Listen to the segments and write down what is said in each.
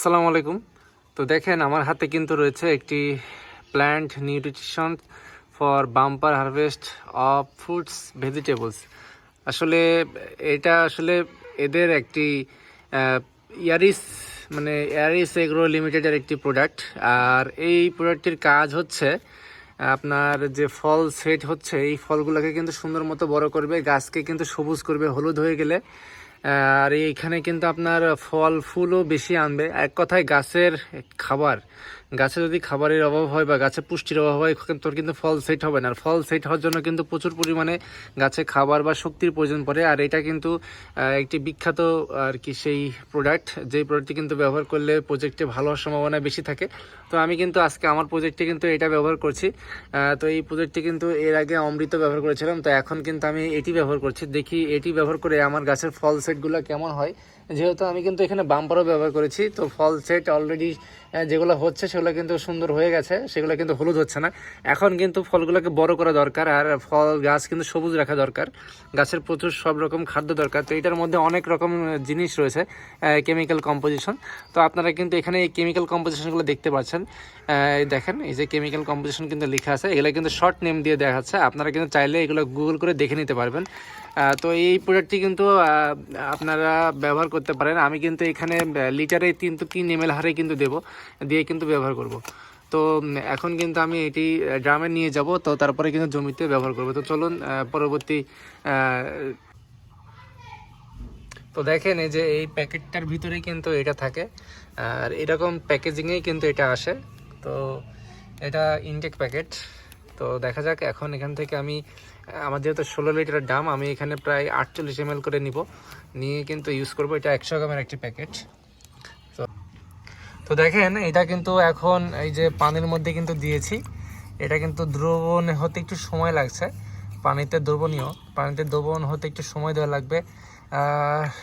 আসসালামু আলাইকুম। তো দেখেন, আমার হাতে কিন্তু রয়েছে একটি plant nutrition for bumper harvest of fruits vegetables আসলে এটা আসলে এদের একটি ইয়ারিস মানে ইয়ারিস এগ্রো লিমিটেডের একটি প্রোডাক্ট আর এই প্রোডাক্টটির কাজ হচ্ছে, আপনার যে ফল সেট হচ্ছে, এই ফলগুলোকে কিন্তু সুন্দর মতো বড় করবে, গাছকে কিন্তু সবুজ করবে, হলুদ হয়ে গেলে। আর এইখানে কিন্তু আপনার ফল ফুলও বেশি আনবে। এক কথায় গাছের খাবার গাছে যদি খাবারের অভাব হয় বা গাছে পুষ্টির অভাব হয় তোর কিন্তু ফল সেট হবে না। আর ফল সেট হওয়ার জন্য কিন্তু প্রচুর পরিমাণে গাছে খাবার বা শক্তির প্রয়োজন পড়ে। আর এটা কিন্তু একটি বিখ্যাত, আর কি সেই প্রোডাক্ট যেই প্রোডাক্টটি কিন্তু ব্যবহার করলে প্রজেক্টে ভালো হওয়ার সম্ভাবনা বেশি থাকে। তো আমি কিন্তু আজকে আমার প্রজেক্টে কিন্তু এটা ব্যবহার করছি। তো এই প্রজেক্টটি কিন্তু এর আগে অমৃত ব্যবহার করেছিলাম। তো এখন কিন্তু আমি এটি ব্যবহার করছি। দেখি এটি ব্যবহার করে আমার গাছের ফল সেটগুলো কেমন হয়। যেহেতু আমি কিন্তু এখানে বাম্পারও ব্যবহার করেছি। তো ফল সেট অলরেডি যেগুলো হচ্ছে সেগুলো কিন্তু সুন্দর হয়ে গেছে, সেগুলো কিন্তু হলুদ হচ্ছে না। এখন কিন্তু ফলগুলোকে বড় করা দরকার, আর ফল, গাছ কিন্তু সবুজ রাখা দরকার। গাছের প্রচুর সব রকম খাদ্য দরকার। তো এটার মধ্যে অনেক রকম জিনিস রয়েছে কেমিক্যাল কম্পোজিশন তো আপনারা কিন্তু এখানে এই কেমিক্যাল কম্পোজিশনগুলো দেখতে পাচ্ছেন। দেখেন, এই যে কেমিক্যাল কম্পোজিশন কিন্তু লেখা আছে, এগুলো কিন্তু শর্ট নেম দিয়ে দেখাচ্ছে। আপনারা কিন্তু চাইলে এগুলো গুগল করে দেখে নিতে পারবেন। তো এই প্রোডাক্টটি কিন্তু আপনারা ব্যবহার করতে পারেন। আমি কিন্তু এখানে লিটারে কিন্তু তিন এম হারে কিন্তু দেবো, দিয়ে কিন্তু ব্যবহার করব। তো এখন কিন্তু আমি এটি ড্রামে নিয়ে যাব, তো তারপরে কিন্তু জমিতে ব্যবহার করব। তো চলুন পরবর্তী তো দেখেন এই যে এই প্যাকেটটার ভিতরে কিন্তু এটা থাকে। আর এরকম প্যাকেজিংয়েই কিন্তু এটা আসে। তো এটা ইনটেক প্যাকেট তো দেখা যাক, এখন এখান থেকে আমি, আমার যেহেতু ষোলো লিটারের দাম, আমি এখানে প্রায় আটচল্লিশ এম করে নিব। নিয়ে কিন্তু ইউজ করব, এটা একশো গ্রামের একটি প্যাকেট তো তো দেখেন, এটা কিন্তু এখন এই যে পানির মধ্যে কিন্তু দিয়েছি। এটা কিন্তু দ্রবণ হতে একটু সময় লাগছে। পানিতে দ্রবণীয়, পানিতে দ্রবণ হতে একটু সময় দেওয়া লাগবে।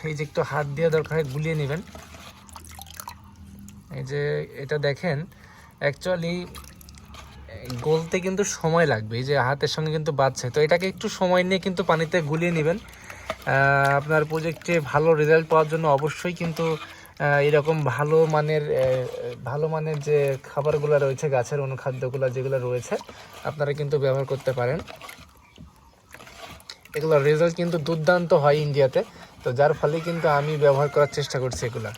এই যে একটু হাত দিয়ে দরকার গুলিয়ে নেবেন। এই যে এটা দেখেন অ্যাকচুয়ালি গলতে কিন্তু সময় লাগবে, এই যে হাতের সঙ্গে কিন্তু বাজছে তো এটাকে একটু সময় নিয়ে কিন্তু পানিতে গুলিয়ে নেবেন। আপনার প্রজেক্টে ভালো রেজাল্ট পাওয়ার জন্য অবশ্যই কিন্তু এরকম ভালো মানের ভালো মানের যে খাবারগুলো রয়েছে, গাছের অনুখাদ্যগুলো যেগুলো রয়েছে, আপনারা কিন্তু ব্যবহার করতে পারেন। এগুলোর রেজাল্ট কিন্তু দুর্দান্ত হয় ইন্ডিয়াতে। তো যার ফলে কিন্তু আমি ব্যবহার করার চেষ্টা করছি এগুলা।